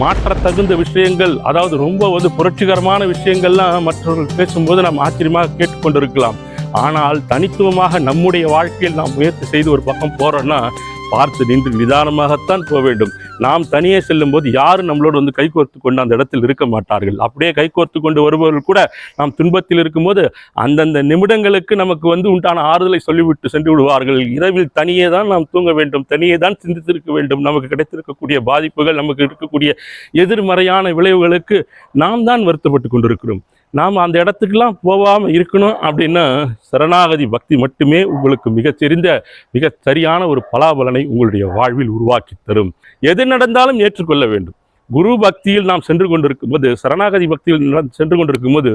மாற்ற தகுந்த விஷயங்கள் அதாவது ரொம்ப வந்து புரட்சிகரமான விஷயங்கள்லாம் மற்றவர்கள் பேசும்போது நாம் ஆச்சரியமாக கேட்டுக்கொண்டிருக்கலாம். ஆனால் தனித்துவமாக நம்முடைய வாழ்க்கையில் நாம் முயற்சி செய்து ஒரு பக்கம் போறோம்னா பார்த்து நின்று நிதானமாகத்தான் போக வேண்டும். நாம் தனியே செல்லும் போது யாரும் நம்மளோடு வந்து கைகோர்த்து கொண்டு அந்த இடத்தில் இருக்க மாட்டார்கள்? அப்படியே கைகோர்த்து கொண்டு வருபவர்கள் கூட நாம் துன்பத்தில் இருக்கும்போது அந்தந்த நிமிடங்களுக்கு நமக்கு வந்து உண்டான ஆறுதலை சொல்லிவிட்டு சென்று விடுவார்கள். இரவில் தனியே தான் நாம் தூங்க வேண்டும். தனியே தான் சிந்தித்திருக்க வேண்டும். நமக்கு கிடைத்திருக்கக்கூடிய பாதிப்புகள் நமக்கு இருக்கக்கூடிய எதிர்மறையான விளைவுகளுக்கு நாம் தான் வருத்தப்பட்டு கொண்டிருக்கிறோம். நாம் அந்த இடத்துக்கெல்லாம் போகாமல் இருக்கணும் அப்படின்னா சரணாகதி பக்தி மட்டுமே உங்களுக்கு மிகச் மிக சரியான ஒரு பலாபலனை உங்களுடைய வாழ்வில் உருவாக்கி தரும். எது நடந்தாலும் ஏற்றுக்கொள்ள வேண்டும். குரு பக்தியில் நாம் சென்று கொண்டிருக்கும் போது சரணாகதி பக்தியில் சென்று கொண்டிருக்கும் போது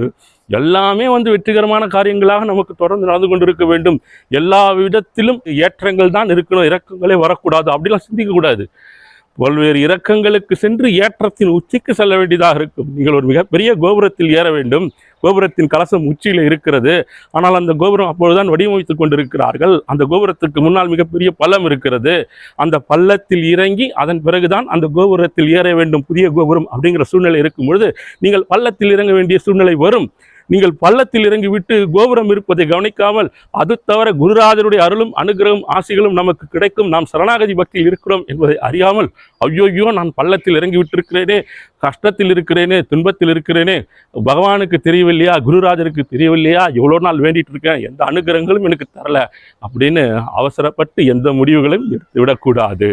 எல்லாமே வந்து வெற்றிகரமான காரியங்களாக நமக்கு தொடர்ந்து நடந்து கொண்டிருக்க வேண்டும். எல்லா விதத்திலும் ஏற்றங்கள் தான் இருக்கணும் இறக்கங்களே வரக்கூடாது அப்படிலாம் சிந்திக்கக்கூடாது பல்வேறு இறக்கங்களுக்கு சென்று ஏற்றத்தின் உச்சிக்கு செல்ல வேண்டியதாக இருக்கும். நீங்கள் ஒரு மிகப்பெரிய கோபுரத்தில் ஏற வேண்டும். கோபுரத்தின் கலசம் உச்சியில் இருக்கிறது. ஆனால் அந்த கோபுரம் அப்பொழுதுதான் வடிவமைத்துக் கொண்டிருக்கிறார்கள். அந்த கோபுரத்துக்கு முன்னால் மிகப்பெரிய பள்ளம் இருக்கிறது. அந்த பள்ளத்தில் இறங்கி அதன் பிறகுதான் அந்த கோபுரத்தில் ஏற வேண்டும். புதிய கோபுரம் அப்படிங்கிற சூழ்நிலை இருக்கும் பொழுது நீங்கள் பள்ளத்தில் இறங்க வேண்டிய சூழ்நிலை வரும். நீங்கள் பள்ளத்தில் இறங்கி விட்டு கோபுரம் இருப்பதை கவனிக்காமல் அது தவிர குருராஜருடைய அருளும் அனுகிரகம் ஆசைகளும் நமக்கு கிடைக்கும். நாம் சரணாகதி பக்தியில் இருக்கிறோம் என்பதை அறியாமல் ஐயோயோ நான் பள்ளத்தில் இறங்கி விட்டிருக்கிறேனே கஷ்டத்தில் இருக்கிறேனே துன்பத்தில் இருக்கிறேனே பகவானுக்கு தெரியவில்லையா குருராஜருக்கு தெரியவில்லையா எவ்வளோ நாள் வேண்டிட்டு இருக்கேன் எந்த அனுகிரகங்களும் எனக்கு தரல அப்படின்னு அவசரப்பட்டு எந்த முடிவுகளையும் எடுத்துவிடக்கூடாது.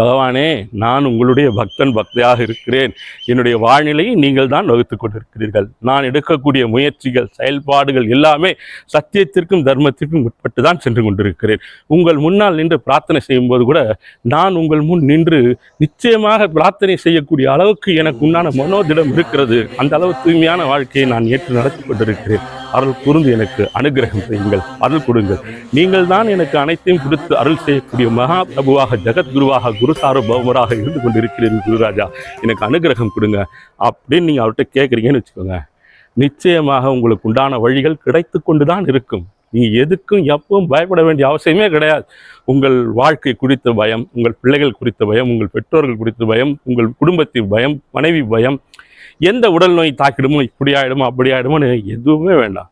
பகவானே நான் உங்களுடைய பக்தன் பக்தியாக இருக்கிறேன். என்னுடைய வாழ்நிலையை நீங்கள் தான் வகுத்து கொண்டிருக்கிறீர்கள். நான் எடுக்கக்கூடிய முயற்சிகள் செயல்பாடுகள் எல்லாமே சத்தியத்திற்கும் தர்மத்திற்கும் உட்பட்டு தான் சென்று கொண்டிருக்கிறேன். உங்கள் முன்னால் நின்று பிரார்த்தனை செய்யும்போது கூட நான் உங்கள் முன் நின்று நிச்சயமாக பிரார்த்தனை செய்யக்கூடிய அளவுக்கு எனக்கு உண்டான மனோதிடம் இருக்கிறது. அந்த அளவு தூய்மையான வாழ்க்கையை நான் ஏற்று நடத்தி கொண்டிருக்கிறேன். அருள் கூர்ந்து எனக்கு அனுகிரகம் செய்யுங்கள் அருள் கொடுங்கள். நீங்கள் தான் எனக்கு அனைத்தையும் கொடுத்து அருள் செய்யக்கூடிய மகா பிரபுவாக ஜெகத்குருவாக குரு சார்பவராக இருந்து கொண்டிருக்கிறீர்கள் குருராஜா. எனக்கு அனுகிரகம் கொடுங்க. அப்படின்னு நீங்கள் அவர்கிட்ட கேட்குறீங்கன்னு வச்சுக்கோங்க. நிச்சயமாக உங்களுக்கு உண்டான வழிகள் கிடைத்து கொண்டு தான் இருக்கும். நீங்கள் எதுக்கும் எப்பவும் பயப்பட வேண்டிய அவசியமே கிடையாது. உங்கள் வாழ்க்கை குறித்த பயம் உங்கள் பிள்ளைகள் குறித்த பயம் உங்கள் பெற்றோர்கள் குறித்த பயம் உங்கள் குடும்பத்தின் பயம் மனைவி பயம் எந்த உடல் நோய் தாக்கிடுமோ இப்படி ஆகிடுமோ அப்படி ஆகிடுமோன்னு எதுவுமே வேண்டாம்.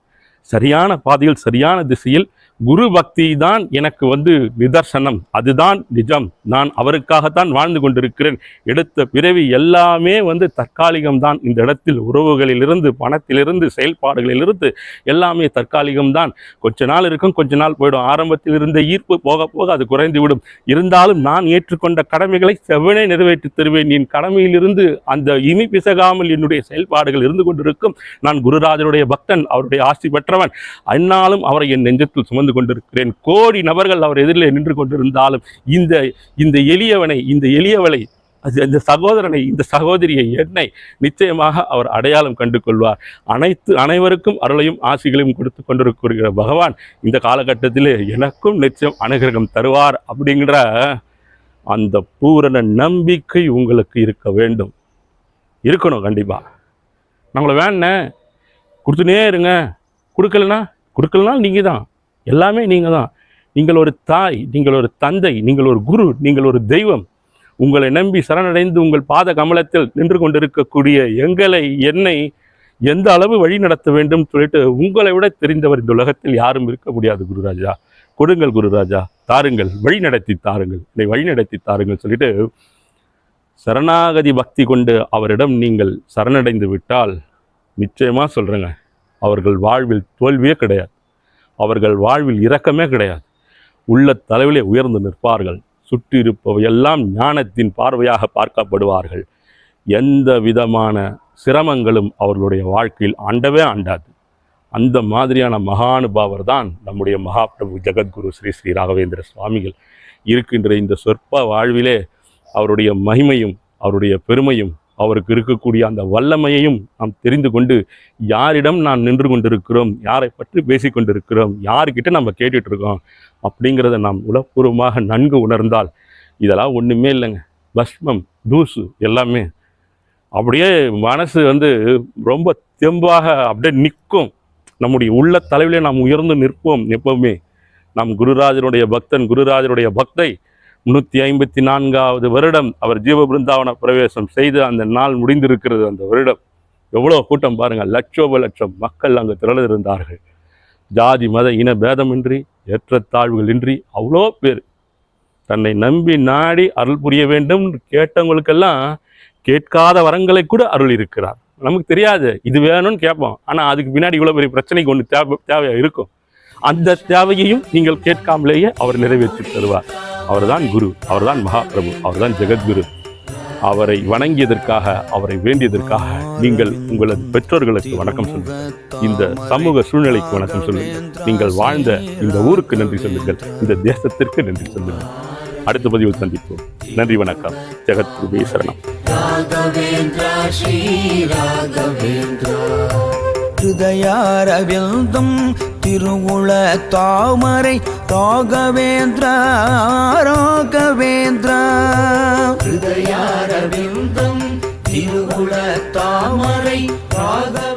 சரியான பாதையில் சரியான திசையில் குரு பக்தி தான் எனக்கு வந்து நிதர்சனம். அதுதான் நிஜம். நான் அவருக்காகத்தான் வாழ்ந்து கொண்டிருக்கிறேன். எடுத்த பிறவி எல்லாமே வந்து தற்காலிகம்தான் இந்த இடத்தில் உறவுகளிலிருந்து பணத்திலிருந்து செயல்பாடுகளிலிருந்து எல்லாமே தற்காலிகம்தான் கொஞ்ச நாள் இருக்கும் கொஞ்ச நாள் போயிடும். ஆரம்பத்தில் இருந்த ஈர்ப்பு போக போக அது குறைந்து விடும் இருந்தாலும் நான் ஏற்றுக்கொண்ட கடமைகளை செவ்வனே நிறைவேற்றி தருவேன். என் கடமையிலிருந்து அந்த இனி பிசகாமல் என்னுடைய செயல்பாடுகள் இருந்து கொண்டிருக்கும். நான் குருராஜருடைய பக்தன் அவருடைய ஆசி பெற்றவன். அந்நாளும் அவரை என் நெஞ்சத்தில் சுமந்து கொண்டிருக்கிறேன். கோடி நபர்கள் அவர் எதிரிலே நின்று கொண்டிருந்தாலும் இந்த இந்த எளியவனை இந்த எளியவளை அது இந்த சகோதரனை இந்த சகோதரியை என்னை நிச்சயமாக அவர் அடையாளம் கண்டு கொள்வார் அனைத்து அனைவருக்கும் அருளையும் ஆசிகளையும் கொடுத்து கொண்டிருக்கிற பகவான் இந்த காலகட்டத்திலே எனக்கும் நிச்சயம் அனுகிரகம் தருவார் அப்படிங்கிற அந்த பூரண நம்பிக்கை உங்களுக்கு இருக்க வேண்டும். இருக்கணும் கண்டிப்பாக நம்மளை வேண கொடுத்துனே இருங்க. கொடுக்கலனா கொடுக்கலனா நீங்கள் தான் எல்லாமே நீங்கள் தான் நீங்கள் ஒரு தாய் நீங்கள் ஒரு தந்தை நீங்கள் ஒரு குரு நீங்கள் ஒரு தெய்வம். உங்களை நம்பி சரணடைந்து உங்கள் பாத கமலத்தில் நின்று கொண்டிருக்கக்கூடிய எங்களை என்னை எந்த அளவு வழி நடத்த வேண்டும் சொல்லிட்டு உங்களை விட தெரிந்தவர் இந்த உலகத்தில் யாரும் இருக்க முடியாது குருராஜா. கொடுங்கள் குருராஜா. தாருங்கள். வழி நடத்தி தாருங்கள். என்னை வழி நடத்தி தாருங்கள் சொல்லிட்டு சரணாகதி பக்தி கொண்டு அவரிடம் நீங்கள் சரணடைந்து விட்டால் நிச்சயமாக சொல்கிறேங்க அவர்கள் வாழ்வில் தோல்வியே கிடையாது. அவர்கள் வாழ்வில் இரக்கமே கிடையாது. உள்ள தலைவிலே உயர்ந்து நிற்பார்கள். சுற்றியிருப்பவையெல்லாம் ஞானத்தின் பார்வையாக பார்க்கப்படுவார்கள். எந்த விதமான சிரமங்களும் அவர்களுடைய வாழ்க்கையில் ஆண்டவே ஆண்டாது. அந்த மாதிரியான மகானுபாவர் தான் நம்முடைய மகாபிரபு ஜெகத்குரு ஸ்ரீ ஸ்ரீ ராகவேந்திர சுவாமிகள் இருக்கின்ற இந்த சொற்ப வாழ்விலே அவருடைய மகிமையும் அவருடைய பெருமையும் அவருக்கு இருக்கக்கூடிய அந்த வல்லமையையும் நாம் தெரிந்து கொண்டு யாரிடம் நாம் நின்று கொண்டிருக்கிறோம் யாரை பற்றி பேசிக்கொண்டிருக்கிறோம் யாருக்கிட்ட யார்கிட்ட நம்ம கேட்டுட்டு இருக்கோம் அப்படிங்கிறத நாம் உளப்பூர்வமாக நன்கு உணர்ந்தால் இதெல்லாம் ஒன்றுமே இல்லைங்க. பஸ்மம் தூசு எல்லாமே. அப்படியே மனசு வந்து ரொம்ப தெம்பாக அப்படியே நிற்கும். நம்முடைய உள்ள தலைவிலே நாம் உயர்ந்து நிற்போம் எப்பவுமே. நாம் குருராஜனுடைய பக்தன் குருராஜனுடைய பக்தை முன்னூற்றி ஐம்பத்தி நான்காவது வருடம் அவர் ஜீவ பிருந்தாவன பிரவேசம் செய்து அந்த நாள் முடிந்திருக்கிறது அந்த வருடம். எவ்வளோ கூட்டம் பாருங்கள் லட்சோப லட்சம் மக்கள் அங்கு திரளிருந்தார்கள். ஜாதி மத இன பேதமின்றி ஏற்றத்தாழ்வுகளின்றி அவ்வளோ பேர். தன்னை நம்பி நாடி அருள் புரிய வேண்டும் கேட்டவங்களுக்கெல்லாம் கேட்காத வரங்களை கூட அருள் இருக்கிறார் நமக்கு தெரியாது இது வேணும்னு கேட்போம். ஆனால் அதுக்கு பின்னாடி இவ்வளோ பெரிய பிரச்சனைக்கு ஒன்று தேவை தேவையாக இருக்கும்? அந்த தேவையையும் நீங்கள் கேட்காமலேயே அவர் நிறைவேற்றி தருவார். அவர்தான் குரு அவர்தான் மகாபிரபு அவர்தான் ஜெகத்குரு. அவரை வணங்கியதற்காக அவரை வேண்டியதற்காக நீங்கள் உங்களது பெற்றோர்களுக்கு வணக்கம் சொல்லுங்கள். இந்த சமூக சூழ்நிலைக்கு வணக்கம் சொல்லுங்கள். நீங்கள் வாழ்ந்த இந்த ஊருக்கு நன்றி சொல்லுங்கள். இந்த தேசத்திற்கு நன்றி சொல்லுங்கள். அடுத்த பதிவில் சந்திப்போம். நன்றி வணக்கம். ஜெகத்குருவே சரணம். ஹிருதயாரவிந்தம் திருவுள தாமரை ராகவேந்திர ராகவேந்திர. ஹிருதயாரவிந்தம் திருவுள தாமரை ராகவேந்திர.